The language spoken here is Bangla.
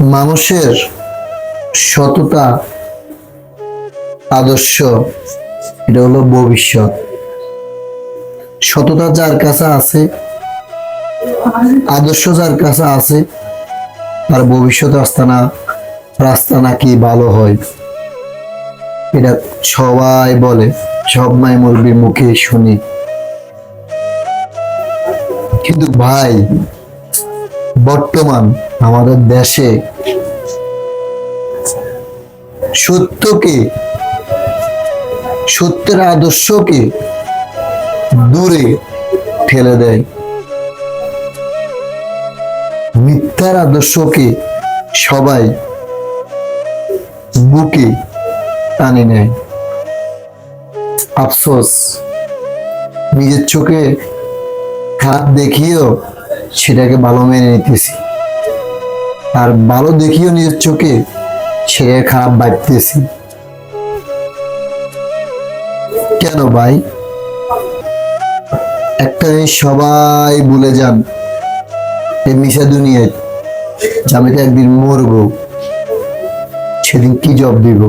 মানুষের সততা, আদর্শ, এটা হলো ভবিষ্যৎ। সততা যার কাছে আছে, আদর্শ যার কাছে আছে, তার ভবিষ্যৎ রাস্তা না রাস্তা নাকি ভালো হয়? এটা সবাই বলে, সব মাই মুরবির মুখে শুনি। কিন্তু ভাই বর্তমান আমাদের দেশে সত্যকে, সত্যের আদর্শকে দূরে ঠেলে দেয়। মিথ্যার আদর্শকে সবাই বুকে টানে নেয়। আফসোস, নিজের চোখে খারাপ দেখিয়েও সেটাকে ভালো মেনে নিতেছি আর ভালো দেখিও নিজের চোখে সেটাকে খারাপ ভাবতেছি কেন ভাই? একটা জিনিস সবাই ভুলে যান, এই মিশা দুনিয়ায় আমি তো একদিন মরবো, সেদিন কি জব দিব?